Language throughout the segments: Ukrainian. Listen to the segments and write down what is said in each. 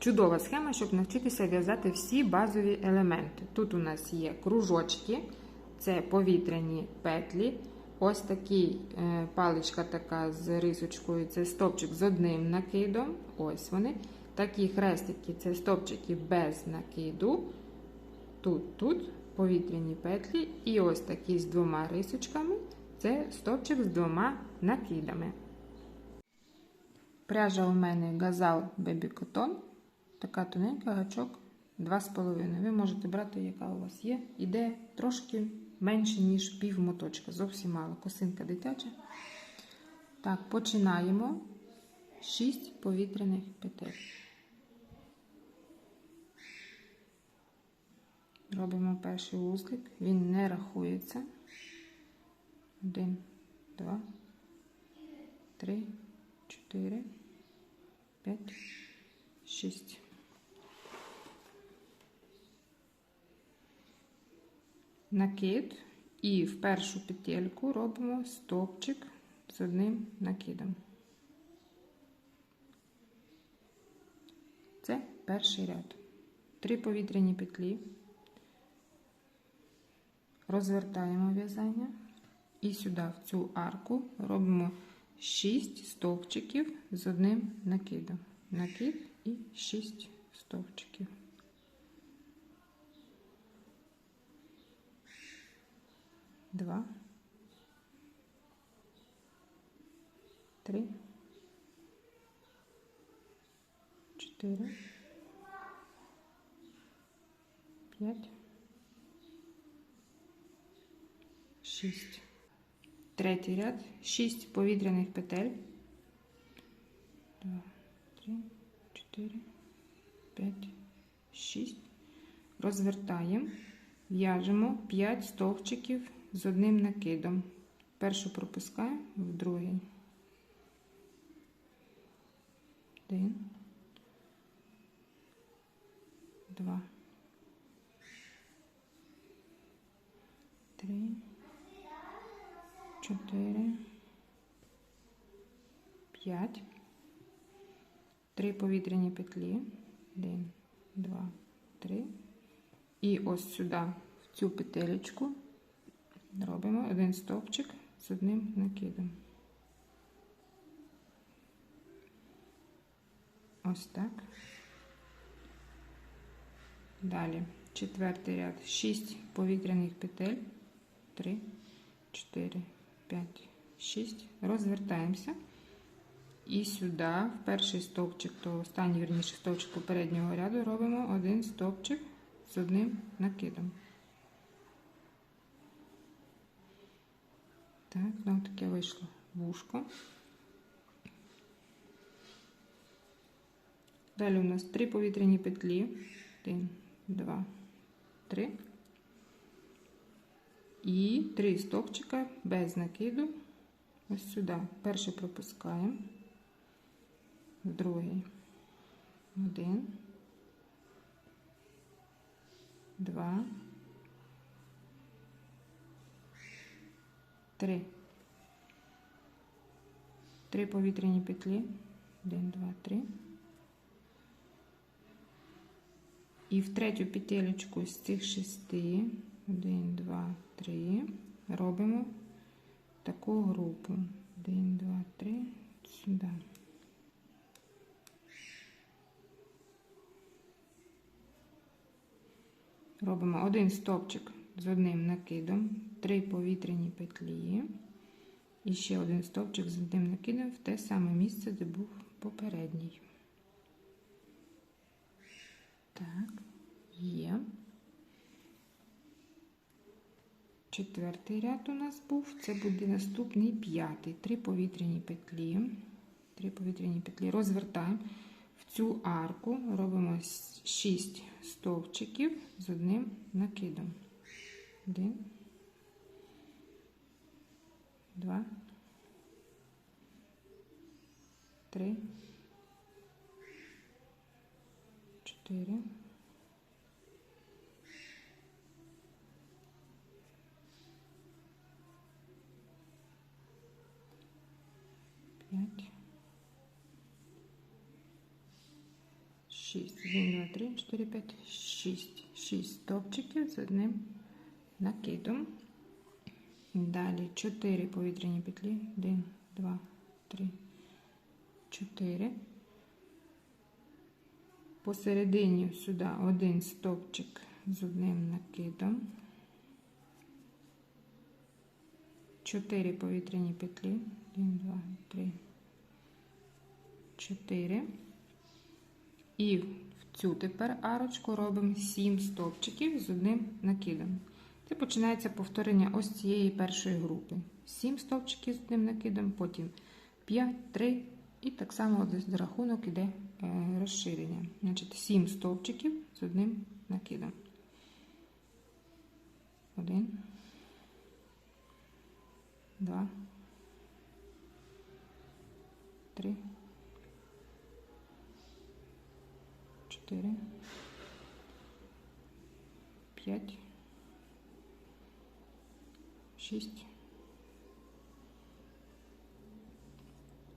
Чудова схема, щоб навчитися в'язати всі базові елементи. Тут у нас є кружочки, це повітряні петлі. Ось такий е, паличка така з рисочкою, це стопчик з одним накидом. Ось вони. Такі хрестики це стопчики без накиду. Тут, тут повітряні петлі. І ось такі з двома рисочками. Це стопчик з двома накидами. Пряжа у мене газал Baby Cotton. Така тоненька гачок 2,5. Ви можете брати, яка у вас є. Іде трошки менше, ніж пів моточка. Зовсім мало. Косинка дитяча. Так, починаємо 6 повітряних петель. Робимо перший вузлик. Він не рахується. Один, два, три, чотири, п'ять, шість. Накид і в першу петельку робимо стовпчик з одним накидом. Це перший ряд. Три повітряні петлі. Розвертаємо в'язання. І сюди, в цю арку, робимо 6 стовпчиків з одним накидом. Накид і 6 стовпчиків. Два. Три. Чотири. П'ять. Шість. Третій ряд. Шість повітряних петель. Два, три, чотири, п'ять, шість. Розвертаємо. В'яжемо 5 стовпчиків з одним накидом. Першу пропускаємо в другий. Один. Два. Три. Чотири. П'ять. Три повітряні петлі. Один, два, три. І ось сюди, в цю петелечку, робимо один стовпчик з одним накидом. Ось так. Далі четвертий ряд, 6 повітряних петель. 3, 4, 5, 6. Розвертаємося. І сюди, в перший стовпчик, то останній, вірніше, стовпчик попереднього ряду, робимо один стовпчик з одним накидом. Так, ну таке вийшло вушко. Далі у нас три повітряні петлі. Один, два, три. І три стовпчика без накиду. Ось сюди. Перший пропускаємо, другий. Один. Два. Три. Три повітряні петлі. Один, два, три. І в третю петелечку з цих шести, один, два, три, робимо таку групу. Один, два, три, сюди. Робимо один стовпчик з одним накидом, три повітряні петлі. І ще один стовпчик з одним накидом в те саме місце, де був попередній. Так, є. Четвертий ряд у нас був. Це буде наступний п'ятий. Три повітряні петлі. Три повітряні петлі. Розвертаємо в цю арку, робимо 6 стовпчиків з одним накидом. Один. Два. Три. Чотири. П'ять. 6. 1, 2, 3, 4, 5, 6. 6 стовпчиків з одним накидом. Далі 4 повітряні петлі. 1, 2, 3, 4. Посередині сюди один стовпчик з одним накидом. 4 повітряні петлі. 1, 2, 3, 4. І в цю тепер арочку робимо 7 стовпчиків з одним накидом. Це починається повторення ось цієї першої групи. 7 стовпчиків з одним накидом, потім 5, 3 і так само за рахунок іде е, розширення. Значить, 7 стовпчиків з одним накидом. Один. Два. Три. Чотири. П'ять. Шість.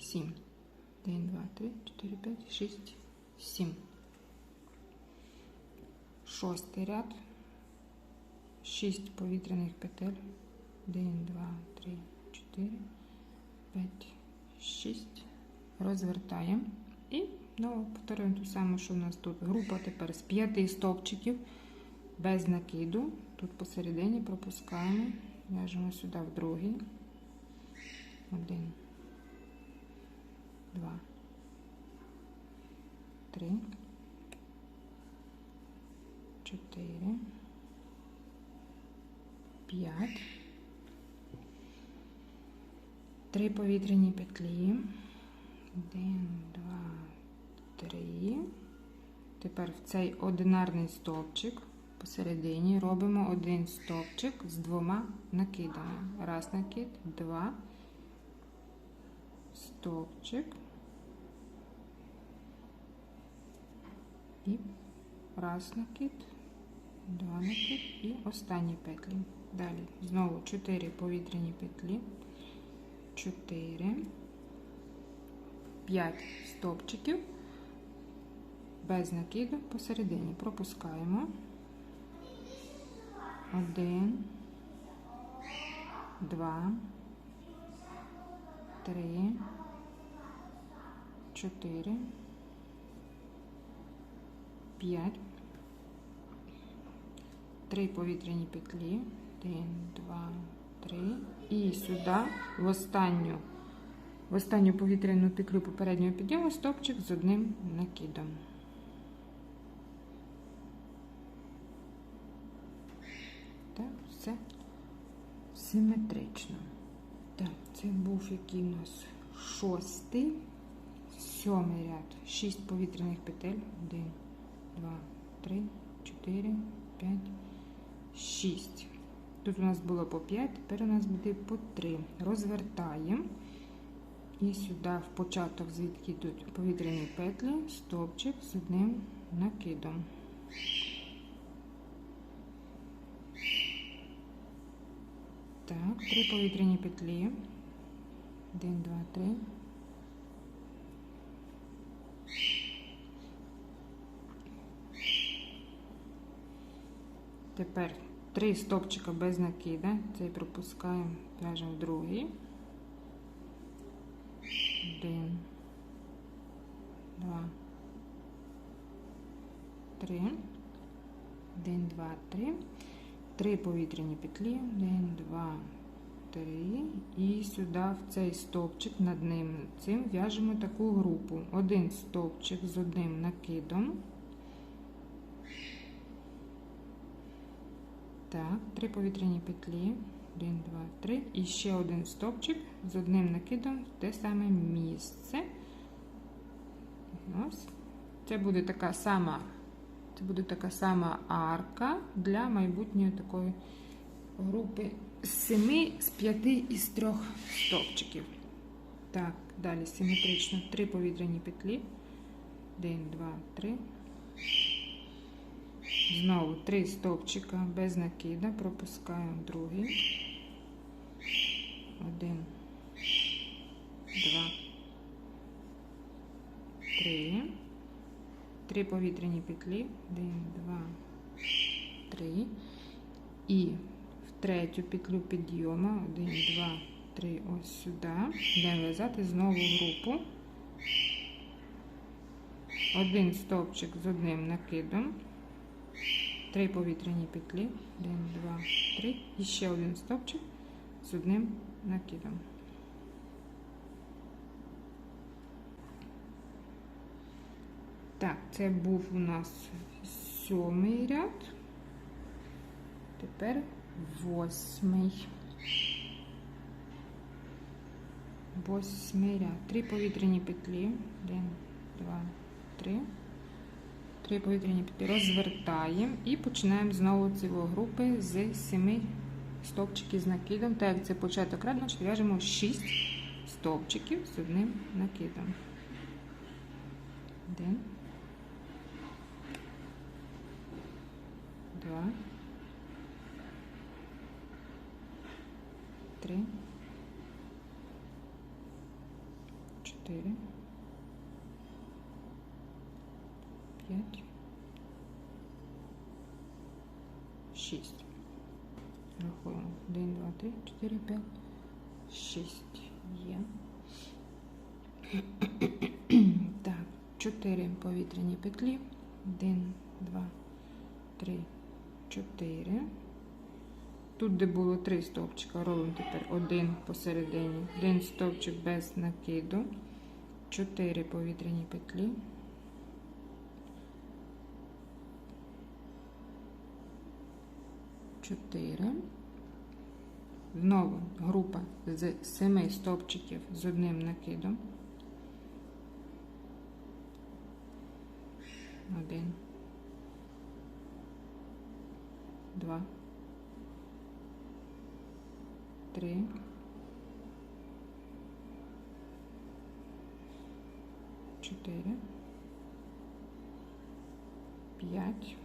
Сім. Один, два, три, чотири, п'ять, шість, сім. Шостий ряд. Шість повітряних петель. Один, два, три, чотири, п'ять, шість. Розвертаємо. І знову повторюємо ту саму, що у нас тут. Група тепер з п'яти стовпчиків без накиду. Тут посередині пропускаємо. В'яжемо сюди в другий. Один. Два. Три. Чотири. П'ять. Три повітряні петлі. Один, два, три. Тепер в цей одинарний стовпчик посередині робимо один стовпчик з двома накидами. Раз накид, два, стовпчик. І раз накид, два накид і останні петлі. Далі знову 4 повітряні петлі, 4, 5 стовпчиків без накиду посередині. Пропускаємо. Один, два, три, чотири, п'ять, три повітряні петлі. Один, два, три. І сюди в останню, в останню повітряну петлю попереднього підйому стопчик з одним накидом. Так, все симетрично. Так, це був який у нас шостий, сьомий ряд, шість повітряних петель. Один, два, три, чотири, п'ять, шість. Тут у нас було по 5, тепер у нас буде по 3. Розвертаємо. І сюди в початок, звідки йдуть повітряні петлі, стовпчик з одним накидом. Так, три повітряні петлі. Один, два, три. Тепер три стопчика без накида. Цей пропускаємо, в'яжемо другий. Один, два, три. Один, два, три. Три повітряні петлі. Один, два, три. І сюди в цей стовпчик над ним цим в'яжемо таку групу. Один стовпчик з одним накидом. Так, три повітряні петлі. Один, два, три. І ще один стовпчик з одним накидом в те саме місце. Ось. Це буде така сама, це буде така сама арка для майбутньої такої групи з семи, з п'яти і з трьох стовпчиків. Так, далі симетрично три повітряні петлі. Один, два, три. Знову три стовпчика без накида, пропускаємо другий. Один, два, три. Три повітряні петлі. Один, два, три. І в третю петлю підйому. Один, два, три. Ось сюди. Будемо в'язати знову групу. Один стовпчик з одним накидом. Три повітряні петлі. Один, два, три. І ще один стовпчик з одним накидом. Так, це був у нас сьомий ряд. Тепер восьмий. Восьмий ряд. Три повітряні петлі. Один, два, три. Три повітряні петлі розвертаємо і починаємо знову цілу групи з семи стовпчиків з накидом. Так як це початок ряду, значить в'яжемо 6 стовпчиків з одним накидом. Один. Два. Три. Чотири. П'ять. Шість. Рахуємо. Один, два, три, чотири, п'ять, шість. Є. Так, чотири повітряні петлі. Один, два, три, чотири. Тут, де було три стовпчика, робимо тепер один посередині, один стовпчик без накиду, чотири повітряні петлі. Чотири. Знову група з семи стовпчиків з одним накидом. Один. Два. Три. Чотири. П'ять.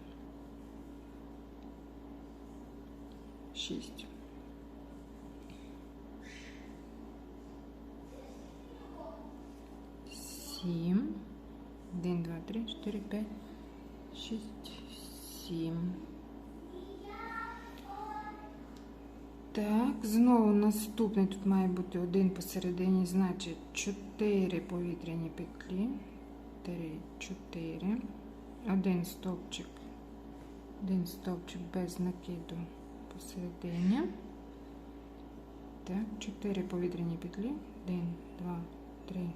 Шість. Сім. Один, два, три, чотири, п'ять, шість, сім. Так, знову наступний тут має бути один посередині, значить 4 повітряні петлі. 3, 4. Один стовпчик. Один стовпчик без накиду посередині. Так, 4 повітряні петлі. 1, 2, 3,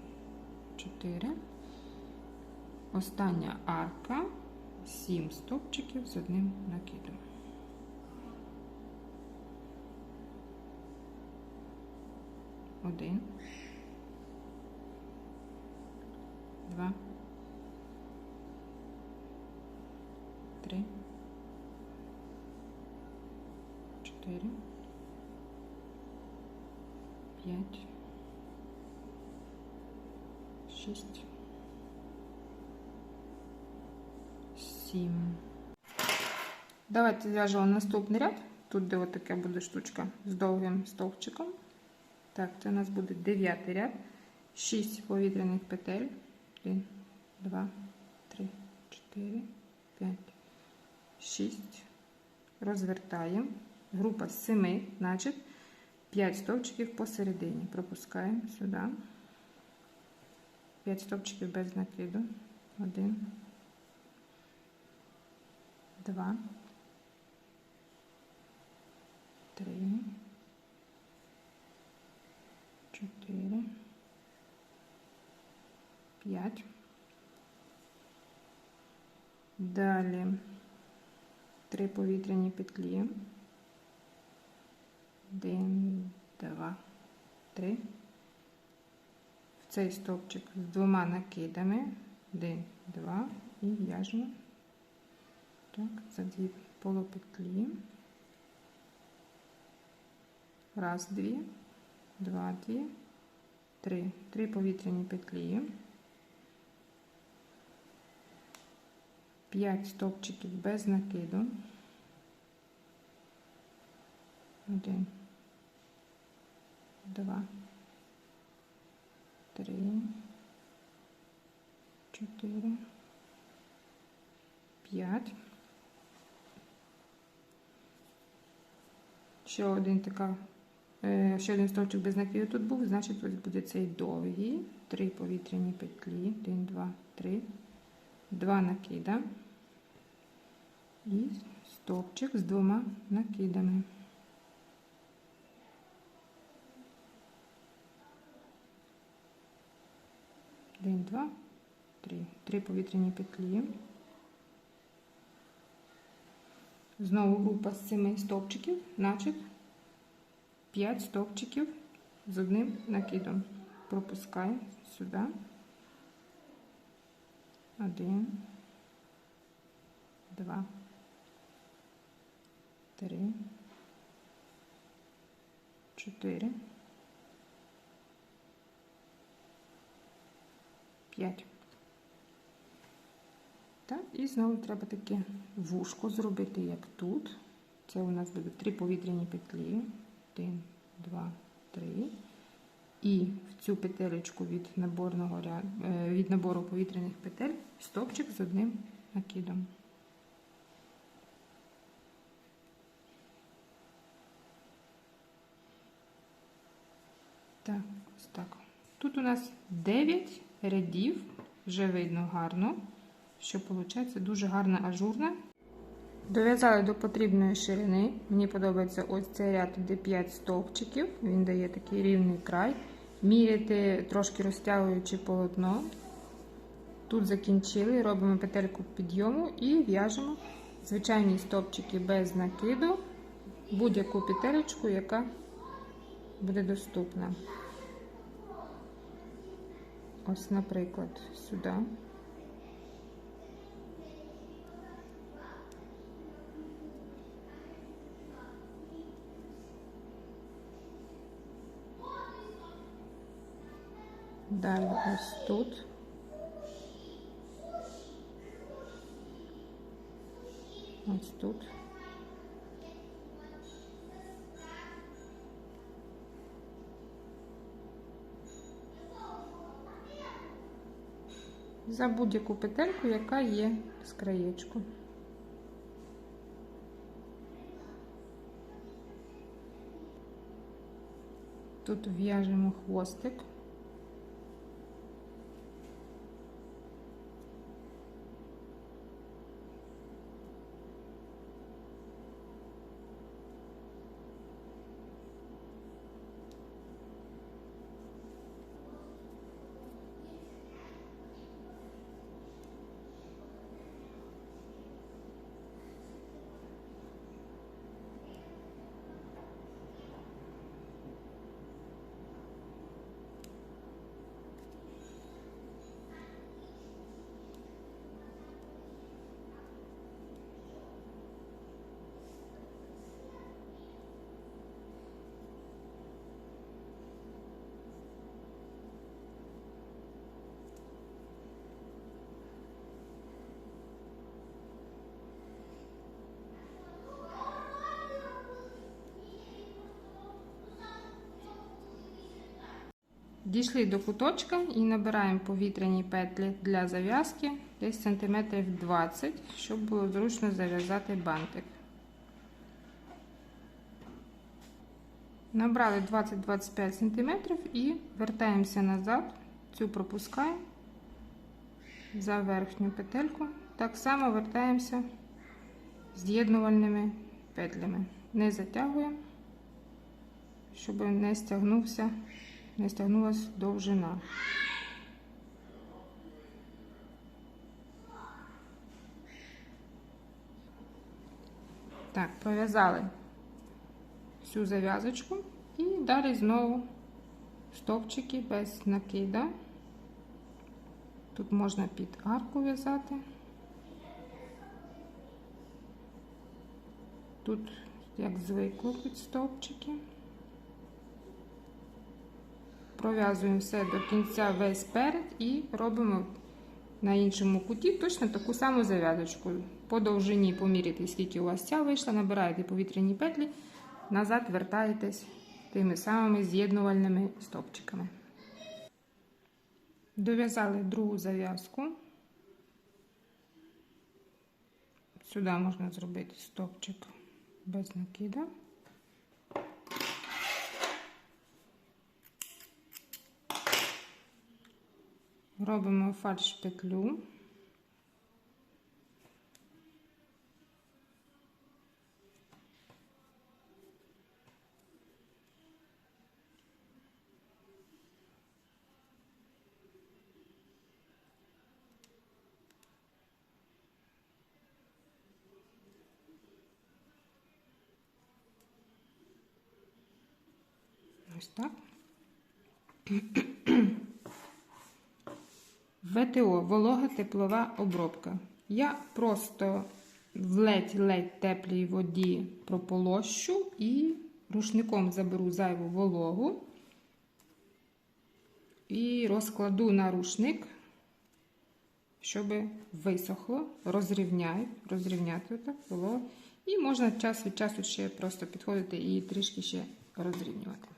4. Остання арка. 7 стовпчиків з одним накидом. Один. Два. Три. Чотири. П'ять. Шість. Сім. Давайте зв'яжемо наступний ряд. Тут, де отака буде штучка з довгим стовпчиком. Так, це у нас буде дев'ятий ряд. 6 повітряних петель. 1, 2, 3, 4, 5, 6. Розвертаємо. Група з 7, значить 5 стовпчиків посередині. Пропускаємо сюди. 5 стовпчиків без накиду. 1, 2, 3, 4, 5. Далі три повітряні петлі. Один, два, три. В цей стовпчик з двома накидами. Один, два і в'яжемо так, за дві полупетлі. Раз, дві, два, дві, три. Три повітряні петлі. 5 стовпчиків без накиду. Один, два, три, чотири, 5. Ще один така, ще один стовпчик без накиду тут був, значить ось буде цей довгий. Три повітряні петлі. 1, 2, 3. Два накида. І стовпчик з двома накидами. Один, два, три. Три повітряні петлі. Знову група з семи стовпчиків, значить 5 стовпчиків з одним накидом. Пропускаю сюди. Один, два, три, чотири, п'ять. Так, і знову треба таке вушко зробити, як тут. Це у нас буде три повітряні петлі. Один, два, три. І в цю петелечку від наборного е, від набору повітряних петель стопчик з одним накидом. Так, ось так. Тут у нас 9 рядів, вже видно гарно, що виходить дуже гарна ажурна. Дов'язали до потрібної ширини. Мені подобається ось цей ряд, де 5 стовпчиків, він дає такий рівний край. Міряти трошки розтягуючи полотно. Тут закінчили, робимо петельку підйому і в'яжемо звичайні стовпчики без накиду, будь-яку петелечку, яка буде доступна. Ось, наприклад, сюди. Далі ось тут. Ось тут. За будь-яку петельку, яка є з краєчку. Тут в'яжемо хвостик. Дійшли до куточка і набираємо повітряні петлі для зав'язки десь сантиметрів 20, щоб було зручно зав'язати бантик. Набрали 20-25 см і вертаємося назад, цю пропускаємо за верхню петельку. Так само вертаємося з'єднувальними петлями. Не затягуємо, щоб не стягнувся не стягнулася довжина. Так, пров'язали всю зав'язочку і далі знову стовпчики без накида. Тут можна під арку в'язати. Тут, як звикло, під стовпчики. Пров'язуємо все до кінця весь перед і робимо на іншому куті точно таку саму зав'язочку. По довжині поміряйте, скільки у вас ця вийшла, набираєте повітряні петлі, назад вертаєтесь тими самими з'єднувальними стопчиками. Дов'язали другу зав'язку. Сюди можна зробити стовпчик без накида. Робимо фальш петлю. Ось так. ВТО волога теплова обробка. Я просто в ледь-ледь теплій воді прополощу і рушником заберу зайву вологу і розкладу на рушник, щоб висохло, розрівняю, розрівняти так вологу. І можна час від часу ще просто підходити і трішки ще розрівнювати.